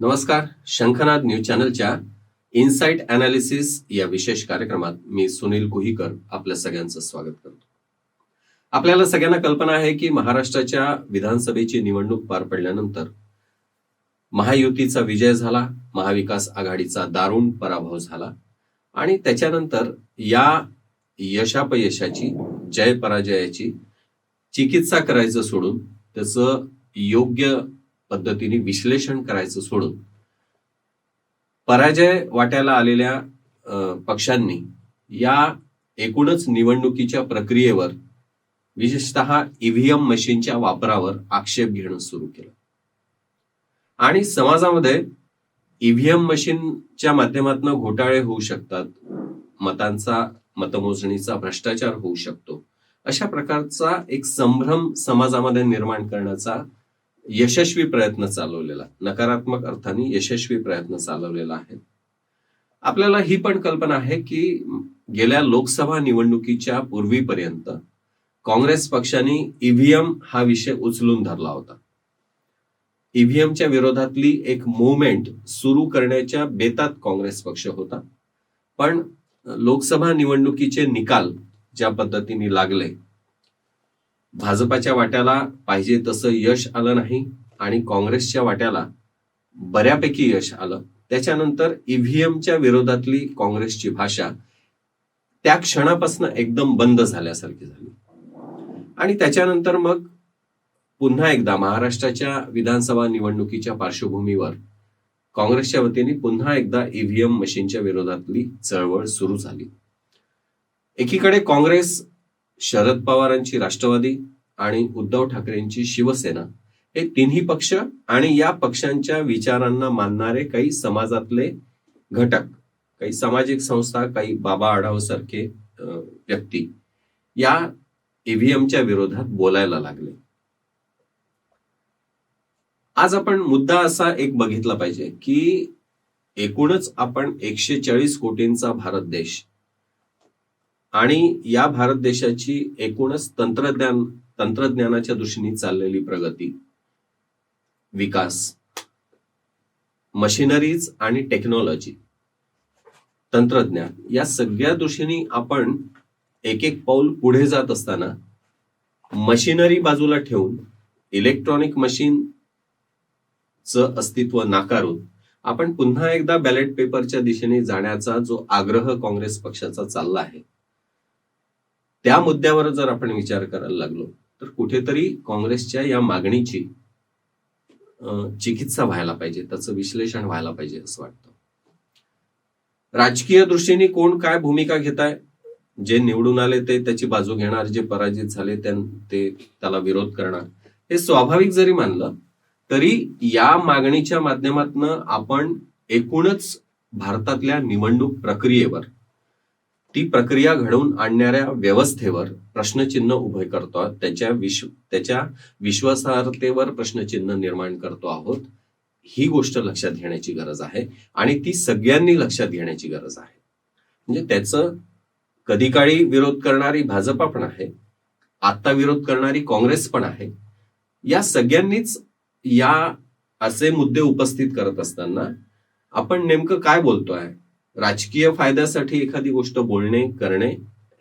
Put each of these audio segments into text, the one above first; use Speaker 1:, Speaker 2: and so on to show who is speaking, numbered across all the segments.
Speaker 1: नमस्कार शंखनाद न्यूज चॅनलच्या इन्साइट अनालिसिस या विशेष कार्यक्रमात मी सुनील कुहीकर आपल्या सगळ्यांचं स्वागत करतो. आपल्याला सगळ्यांना कल्पना आहे की महाराष्ट्राच्या विधानसभेची निवडणूक पार पडल्यानंतर महायुतीचा विजय झाला महाविकास आघाडीचा दारुण पराभव झाला आणि त्याच्यानंतर या यशापयशाची जय पराजयाची चिकित्सा करायचं सोडून त्याचं योग्य पद्धतीने विश्लेषण करायचं सोडून पराजय वाट्याला आलेल्या पक्षांनी या एकूणच निवडणुकीच्या प्रक्रियेवर विशेषतः ईव्हीएम मशीनच्या वापरावर आक्षेप घेणं सुरू केलं. आणि समाजामध्ये ईव्हीएम मशीनच्या माध्यमातून घोटाळे होऊ शकतात मतांचा मतमोजणीचा भ्रष्टाचार होऊ शकतो अशा प्रकारचा एक संभ्रम समाजामध्ये निर्माण करण्याचा यशस्वी प्रयत्न चालवलेला. नकारात्मक अर्थाने यशस्वी प्रयत्न चालवलेला आहे. आपल्याला ही पण कल्पना आहे की गेल्या लोकसभा निवडणुकीच्या पूर्वीपर्यंत काँग्रेस पक्षाने ईव्हीएम हा विषय उचलून धरला होता. ईव्हीएमच्या विरोधातली एक मुवमेंट सुरू करण्याच्या बेतात काँग्रेस पक्ष होता. पण लोकसभा निवडणुकीचे निकाल ज्या पद्धतीने लागले भाजपाच्या वाट्याला पाहिजे तसं यश आलं नाही आणि काँग्रेसच्या वाट्याला बऱ्यापैकी यश आलं. त्याच्यानंतर ईव्हीएमच्या विरोधातली काँग्रेसची भाषा त्या क्षणापासून एकदम बंद झाल्यासारखी झाली. आणि त्याच्यानंतर मग पुन्हा एकदा महाराष्ट्राच्या विधानसभा निवडणुकीच्या पार्श्वभूमीवर काँग्रेसच्या वतीने पुन्हा एकदा ईव्हीएम मशीनच्या विरोधातली चळवळ सुरू झाली. एकीकडे काँग्रेस शरद पवारांची राष्ट्रवादी आणि उद्धव ठाकरेंची शिवसेना हे तिन्ही पक्ष आणि या पक्षांच्या विचारांना मानणारे काही समाजातले घटक काही सामाजिक संस्था काही बाबा आढाव सारखे व्यक्ती या ईव्हीएमच्या विरोधात बोलायला लागले. आज आपण मुद्दा असा एक बघितला पाहिजे की एकूणच आपण एकशे चाळीस कोटींचा भारत देश आणि या भारत देशाची एकूणच तंत्रज्ञान तंत्रज्ञानाच्या दृष्टीने चाललेली प्रगती विकास मशिनरीज आणि टेक्नॉलॉजी तंत्रज्ञान या सगळ्या दृष्टीने आपण एक एक पाऊल पुढे जात असताना मशिनरी बाजूला ठेवून इलेक्ट्रॉनिक मशीन च अस्तित्व नाकारून आपण पुन्हा एकदा बॅलेट पेपरच्या दिशेने जाण्याचा जो आग्रह काँग्रेस पक्षाचा चालला आहे त्या मुद्द्यावर जर आपण विचार करायला लागलो तर कुठेतरी काँग्रेसच्या या मागणीची चिकित्सा व्हायला पाहिजे त्याचं विश्लेषण व्हायला पाहिजे असं वाटतं. राजकीय दृष्टीने कोण काय भूमिका घेत आहे जे निवडून आले ते त्याची बाजू घेणार जे पराजित झाले ते त्याला विरोध करणार. हे स्वाभाविक जरी मानलं तरी या मागणीच्या माध्यमातून आपण एकूणच भारतातल्या निवडणूक प्रक्रियेवर ती प्रक्रिया घडवून आणणाऱ्या व्यवस्थेवर प्रश्नचिन्ह उभे करतो. त्याच्या विश्व त्याच्या विश्वासार्हतेवर प्रश्नचिन्ह निर्माण करतो आहोत. ही गोष्ट लक्षात घेण्याची गरज आहे आणि ती सगळ्यांनी लक्षात घेण्याची गरज आहे. म्हणजे त्याचं कधी काळी विरोध करणारी भाजपा पण आहे आता विरोध करणारी काँग्रेस पण आहे. या सगळ्यांनीच या असे मुद्दे उपस्थित करत असताना आपण नेमकं काय बोलतोय? राजकीय फायद्यासाठी एखादी गोष्ट बोलणे करणे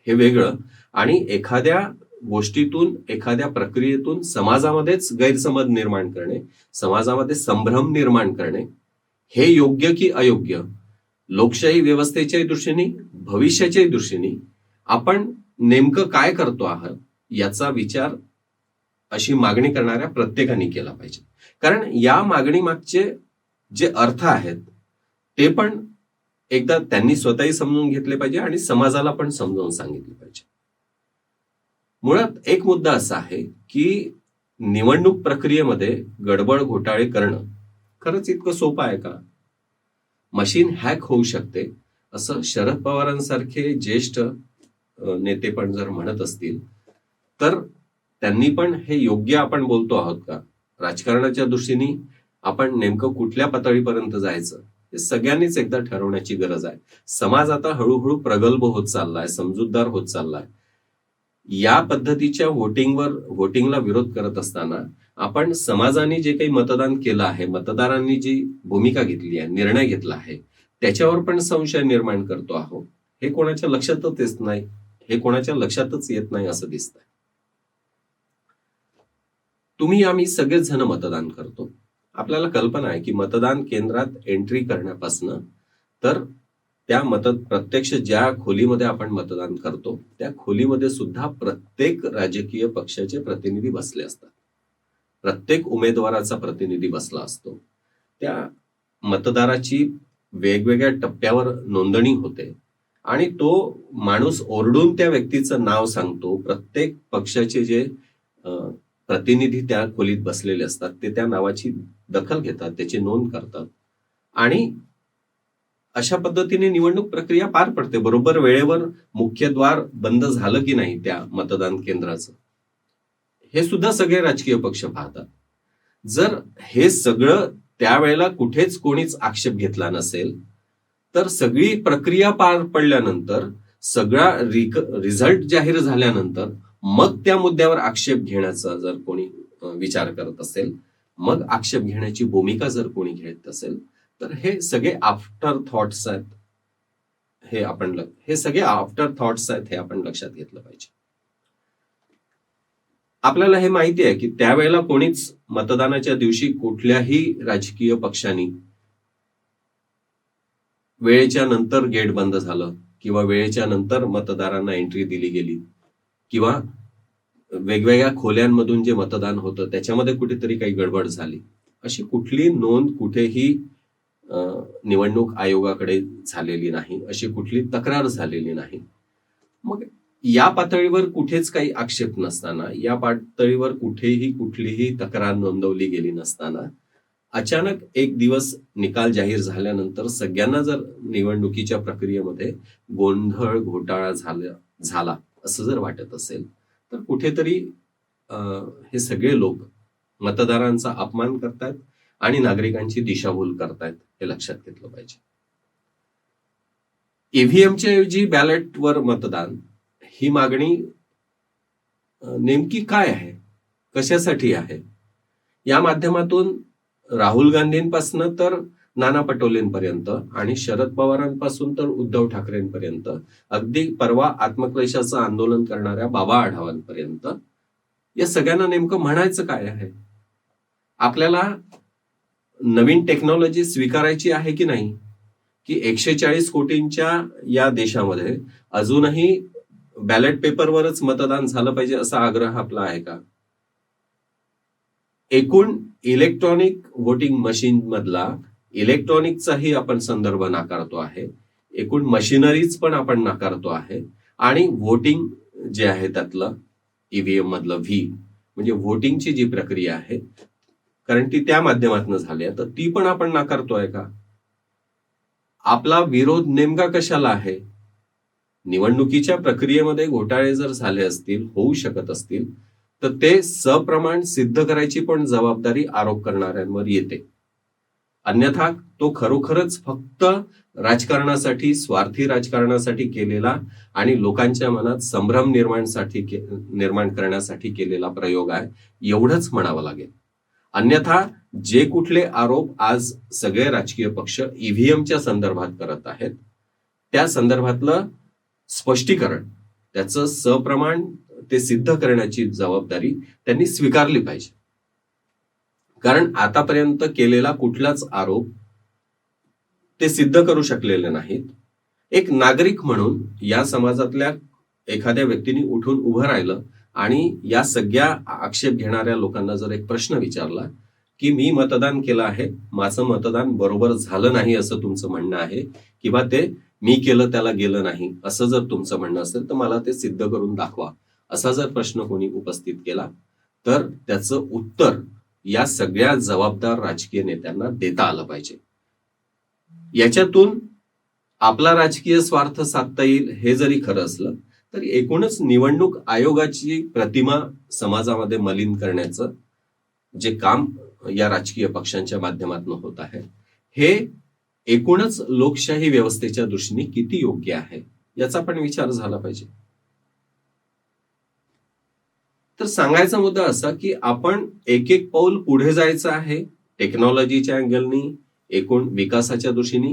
Speaker 1: हे वेगळं. आणि एखाद्या गोष्टीतून एखाद्या प्रक्रियेतून समाजामध्येच गैरसमज निर्माण करणे समाजामध्ये संभ्रम निर्माण करणे हे योग्य की अयोग्य? लोकशाही व्यवस्थेच्या दृष्टीने भविष्याच्या दृष्टीने आपण नेमकं काय करतो आहात याचा विचार अशी मागणी करणाऱ्या प्रत्येकाने केला पाहिजे. कारण या मागणी मागचे जे अर्थ आहेत ते पण एकदा त्यांनी स्वतःही समजून घेतले पाहिजे आणि समाजाला पण समजावून सांगितले पाहिजे. मुळात एक मुद्दा असा आहे की निवडणूक प्रक्रियेमध्ये गडबड घोटाळे करणं खरंच इतकं सोपं आहे का? मशीन हॅक होऊ शकते असं शरद पवारांसारखे ज्येष्ठ नेते पण जर म्हणत असतील तर त्यांनी पण हे योग्य आपण बोलतो आहोत का? राजकारणाच्या दृष्टीने आपण नेमकं कुठल्या पातळीपर्यंत जायचं? हे सगळ्यांनीच एकदा ठरवण्याची गरज आहे. समाज आता हळूहळू प्रगल्भ होत चाललाय समजूतदार होत चाललाय. या पद्धतीच्या व्होटिंगवर व्होटिंगला विरोध करत असताना आपण समाजाने जे काही मतदान केलं आहे मतदारांनी जी भूमिका घेतली आहे निर्णय घेतला आहे त्याच्यावर पण संशय निर्माण करतो आहोत. हे कोणाच्या लक्षातच येत नाही हे कोणाच्या लक्षातच येत नाही असं दिसतंय. तुम्ही आम्ही सगळेच जण मतदान करतो. आपल्याला कल्पना आहे की मतदान केंद्रात एंट्री करण्यापासून तर त्या मत प्रत्यक्ष ज्या खोलीमध्ये आपण मतदान करतो त्या खोलीमध्ये सुद्धा प्रत्येक राजकीय पक्षाचे प्रतिनिधी बसले असतात. प्रत्येक उमेदवाराचा प्रतिनिधी बसला असतो. त्या मतदाराची वेगवेगळ्या टप्प्यावर नोंदणी होते आणि तो माणूस ओरडून त्या व्यक्तीचं नाव सांगतो. प्रत्येक पक्षाचे जे प्रतिनिधी त्या खोलीत बसलेले असतात. ते त्या नावाची दखल घेतात त्याची नोंद करतात. आणि अशा पद्धतीने निवडणूक प्रक्रिया पार पडते. बरोबर वेळेवर मुख्य द्वार बंद झालं की नाही त्या मतदान केंद्राचं? हे सुद्धा सगळे राजकीय पक्ष पाहतात. जर हे सगळं त्यावेळेला कुठेच कोणीच आक्षेप घेतला नसेल तर सगळी प्रक्रिया पार पडल्यानंतर सगळा रिझल्ट जाहीर झाल्यानंतर मग त्या मुद्द्यावर आक्षेप घेण्याचा जर कोणी विचार करत असेल मग आक्षेप घेण्याची भूमिका जर कोणी घेत असेल तर हे सगळे आफ्टर थॉट्स आहेत हे आपण हे सगळे आफ्टर थॉट्स आहेत हे आपण लक्षात घेतलं पाहिजे. आपल्याला हे माहिती आहे की त्यावेळेला कोणीच मतदानाच्या दिवशी कुठल्याही राजकीय पक्षांनी वेळेच्या नंतर गेट बंद झालं किंवा वेळेच्या नंतर मतदारांना एंट्री दिली गेली किंवा वेगवेगळ्या खोल्यांमधून जे मतदान होतं त्याच्यामध्ये कुठेतरी काही गडबड झाली. अशी कुठली नोंद कुठेही निवडणूक आयोगाकडे झालेली नाही. अशी कुठली तक्रार झालेली नाही. मग या पातळीवर कुठेच काही आक्षेप नसताना या पातळीवर कुठेही कुठलीही तक्रार नोंदवली गेली नसताना अचानक एक दिवस निकाल जाहीर झाल्यानंतर सगळ्यांना जर निवडणुकीच्या प्रक्रियेमध्ये गोंधळ घोटाळा झाला झाला असं जर वाटत असेल तर कुठेतरी हे सगळे लोक मतदारांचा अपमान करतायत आणि नागरिकांची दिशाभूल करतायत हे लक्षात घेतलं पाहिजे. ईव्हीएमच्या ऐवजी बॅलेटवर मतदान ही मागणी नेमकी काय आहे? कशासाठी आहे? या माध्यमातून राहुल गांधींपासून तर नाना पटोलेंपर्यंत आणि शरद पवारांपासून तर उद्धव ठाकरेंपर्यंत अगदी परवा आत्मक्लेशाचं आंदोलन करणाऱ्या बाबा आढावांपर्यंत या सगळ्यांना नेमकं म्हणायचं काय आहे? आपल्याला नवीन टेक्नॉलॉजी स्वीकारायची आहे की नाही? की एकशे चाळीस कोटींच्या या देशामध्ये अजूनही बॅलेट पेपरवरच मतदान झालं पाहिजे असा आग्रह आपला आहे का? एकूण इलेक्ट्रॉनिक वोटिंग मशीन मधला इलेक्ट्रॉनिकचाही आपण संदर्भ नाकारतो आहे. एकूण मशिनरीज पण आपण नाकारतो आहे. आणि वोटिंग जे आहे त्यातलं ईव्हीएम मधलं व्ही म्हणजे व्होटिंगची जी प्रक्रिया आहे कारण ती त्या माध्यमातून झाली आहे. तर ती पण आपण नाकारतोय का? आपला विरोध नेमका कशाला आहे? निवडणुकीच्या प्रक्रियेमध्ये घोटाळे जर झाले असतील होऊ शकत असतील तर ते सप्रमाण सिद्ध करायची पण जबाबदारी आरोप करणाऱ्यांवर येते. अन्यथा तो खरोखरच फक्त राजकारणासाठी स्वार्थी राजकारणासाठी केलेला आणि लोकांच्या मनात संभ्रम निर्माणसाठी के- निर्माण करण्यासाठी केलेला प्रयोग आहे एवढंच म्हणावं लागेल. अन्यथा जे कुठले आरोप आज सगळे राजकीय पक्ष ईव्हीएमच्या संदर्भात करत आहेत त्या संदर्भातलं स्पष्टीकरण त्याचं सप्रमाण ते सिद्ध करण्याची जबाबदारी त्यांनी स्वीकारली पाहिजे. कारण आतापर्यंत केलेला कुठलाच आरोप ते सिद्ध करू शकलेले नाहीत. एक नागरिक म्हणून या समाजातल्या एखाद्या व्यक्तीने उठून उभं राहिलं आणि या सगळ्या आक्षेप घेणाऱ्या लोकांना जर एक प्रश्न विचारला की मी मतदान केलं आहे माझं मतदान बरोबर झालं नाही असं तुमचं म्हणणं आहे किंवा ते मी केलं त्याला गेलं नाही असं जर तुमचं म्हणणं असेल तर मला ते सिद्ध करून दाखवा असा जर प्रश्न कोणी उपस्थित केला तर त्याचं उत्तर या सगळ्या जबाबदार राजकीय नेत्यांना देता आलं पाहिजे. याच्यातून आपला राजकीय स्वार्थ साधता येईल हे जरी खरं असलं तरी एकूणच निवडणूक आयोगाची प्रतिमा समाजामध्ये मलिन करण्याचं जे काम या राजकीय पक्षांच्या माध्यमातून होत आहे हे एकूणच लोकशाही व्यवस्थेच्या दृष्टीने किती योग्य आहे याचा पण विचार झाला पाहिजे. तर सांगायचा मुद्दा असा की आपण एक एक पाऊल पुढे जायचं आहे टेक्नॉलॉजीच्या अँगलनी एकूण विकासाच्या दृष्टीने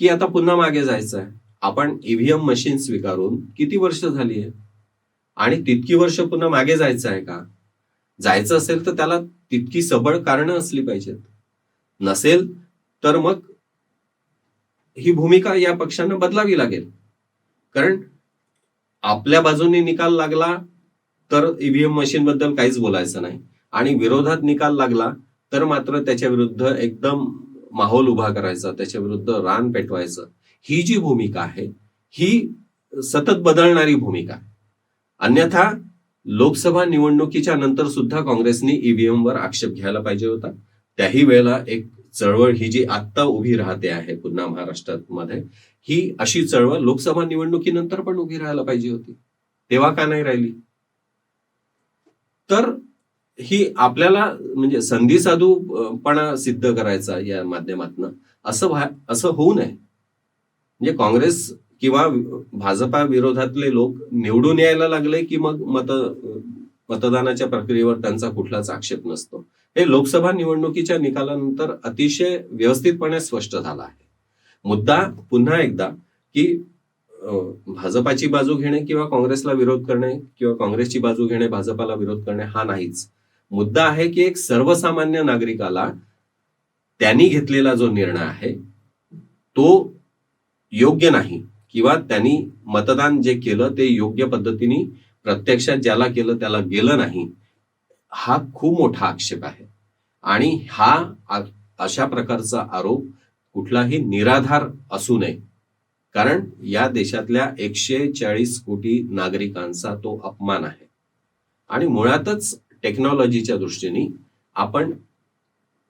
Speaker 1: की आता पुन्हा मागे जायचं आहे? आपण ईव्हीएम मशीन स्वीकारून किती वर्ष झाली आहे आणि तितकी वर्ष पुन्हा मागे जायचं आहे का? जायचं असेल तर त्याला तितकी सबळ कारणं असली पाहिजेत. नसेल तर मग ही भूमिका या पक्षांना बदलावी लागेल. कारण आपल्या बाजूने निकाल लागला तर ईव्हीएम मशीन बद्दल काहीच बोलायचं नाही. आणि विरोधात निकाल लागला तर मात्र त्याच्या विरुद्ध एकदम माहोल उभा करायचा त्याच्या विरुद्ध रान पेटवायचं. ही जी भूमिका आहे ही सतत बदलणारी भूमिका. आहे अन्यथा लोकसभा निवडणुकीच्या नंतर सुद्धा काँग्रेसने ईव्हीएम वर आक्षेप घ्यायला पाहिजे होता. त्याही वेळेला एक चळवळ ही जी आत्ता उभी राहते आहे पुन्हा महाराष्ट्रात मध्ये ही अशी चळवळ लोकसभा निवडणुकीनंतर पण उभी राहायला पाहिजे होती. तेव्हा का नाही राहिली? तर ही आपल्याला म्हणजे संधी साधूपणा सिद्ध करायचा या माध्यमातनं. असं असं होऊ नये. म्हणजे काँग्रेस किंवा भाजपा विरोधातले लोक निवडून यायला लागले की मग मत मतदानाच्या प्रक्रियेवर त्यांचा कुठलाच आक्षेप नसतो. हे लोकसभा निवडणुकीच्या निकालानंतर अतिशय व्यवस्थितपणे स्पष्ट झालं आहे. मुद्दा पुन्हा एकदा की भाजपाची बाजू घेणे किंवा काँग्रेसला विरोध करणे किंवा काँग्रेसची बाजू घेणे भाजपाला विरोध करणे हा नाहीच. मुद्दा आहे की एक सर्वसामान्य नागरिकाला त्यांनी घेतलेला जो निर्णय आहे तो योग्य नाही किंवा त्यांनी मतदान जे केलं ते योग्य पद्धतीने प्रत्यक्षात ज्याला केलं त्याला गेलं नाही हा खूप मोठा आक्षेप आहे. आणि हा अशा प्रकारचा आरोप कुठलाही निराधार असू नये. कारण या देशातल्या एकशे चाळीस कोटी नागरिकांचा तो अपमान आहे. आणि मुळातच टेक्नॉलॉजीच्या दृष्टीने आपण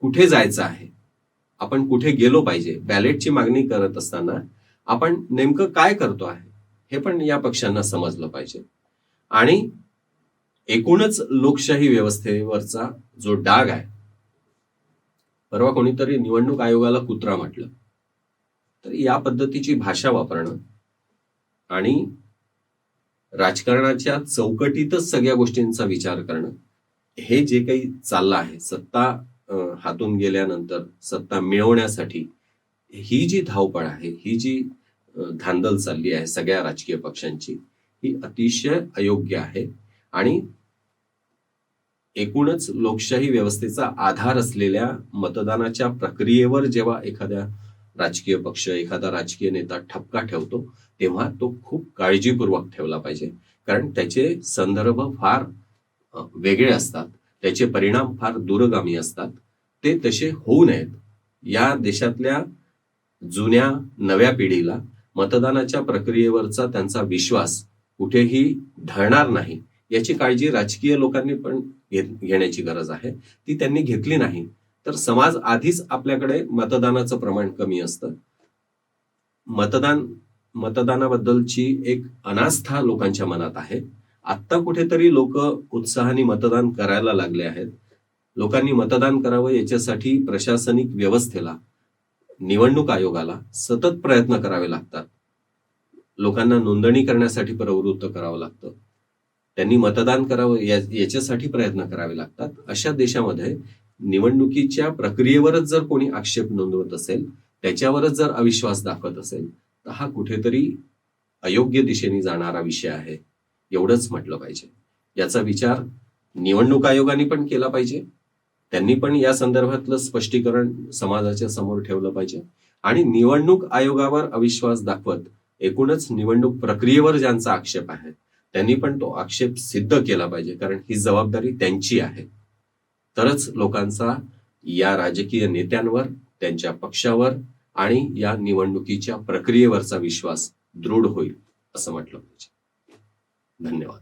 Speaker 1: कुठे जायचं आहे? आपण कुठे गेलो पाहिजे? बॅलेटची मागणी करत असताना आपण नेमकं काय करतो आहे? हे पण या पक्षांना समजलं पाहिजे. आणि एकूणच लोकशाही व्यवस्थेवरचा जो डाग आहे परवा कोणीतरी निवडणूक आयोगाला कुत्रा म्हटलं. तर या पद्धतीची भाषा वापरणं आणि राजकारणाच्या चौकटीतच सगळ्या गोष्टींचा विचार करणं हे जे काही चाललं आहे सत्ता हातून गेल्यानंतर सत्ता मिळवण्यासाठी ही जी धावपळ आहे ही जी धांदल चालली आहे सगळ्या राजकीय पक्षांची ही अतिशय अयोग्य आहे आणि एकूणच लोकशाही व्यवस्थेचा आधार असलेल्या मतदानाच्या प्रक्रियेवर जेव्हा एखाद्या राजकीय पक्ष एखादा राजकीय नेता ठपका ठेवतो तेव्हा तो खूप काळजीपूर्वक ठेवला पाहिजे. कारण त्याचे संदर्भ फार वेगळे असतात. त्याचे परिणाम फार दूरगामी असतात. ते तसे होऊ नयेत. या देशातल्या जुन्या नव्या पिढीला मतदानाच्या प्रक्रियेवरचा त्यांचा विश्वास कुठेही ढळणार नाही. याची काळजी राजकीय लोकांनी पण घेण्याची गरज आहे. ती त्यांनी घेतली नाही. तर समाज आधीच आपल्याकडे मतदानाचं प्रमाण कमी असतं. मतदान मतदानाबद्दलची एक अनास्था लोकांच्या मनात आहे. आत्ता कुठेतरी लोक उत्साहाने मतदान करायला लागले आहेत. लोकांनी मतदान करावं याच्यासाठी प्रशासनिक व्यवस्थेला निवडणूक आयोगाला सतत प्रयत्न करावे लागतात. लोकांना नोंदणी करण्यासाठी प्रवृत्त करावं लागतं. त्यांनी मतदान करावं याच्यासाठी प्रयत्न करावे लागतात. अशा देशामध्ये निवडणुकीच्या प्रक्रियेवरच जर कोणी आक्षेप नोंदवत असेल त्याच्यावरच जर अविश्वास दाखवत असेल तर हा कुठेतरी अयोग्य दिशेने जाणारा विषय आहे एवढंच म्हटलं पाहिजे. याचा विचार निवडणूक आयोगाने पण केला पाहिजे. त्यांनी पण या संदर्भातलं स्पष्टीकरण समाजाच्या समोर ठेवलं पाहिजे. आणि निवडणूक आयोगावर अविश्वास दाखवत एकूणच निवडणूक प्रक्रियेवर ज्यांचा आक्षेप आहे त्यांनी पण तो आक्षेप सिद्ध केला पाहिजे कारण ही जबाबदारी त्यांची आहे. तरच लोकांचा या राजकीय नेत्यांवर त्यांच्या पक्षावर आणि या निवडणुकीच्या प्रक्रियेवरचा विश्वास दृढ होईल असं म्हटलं पाहिजे. धन्यवाद.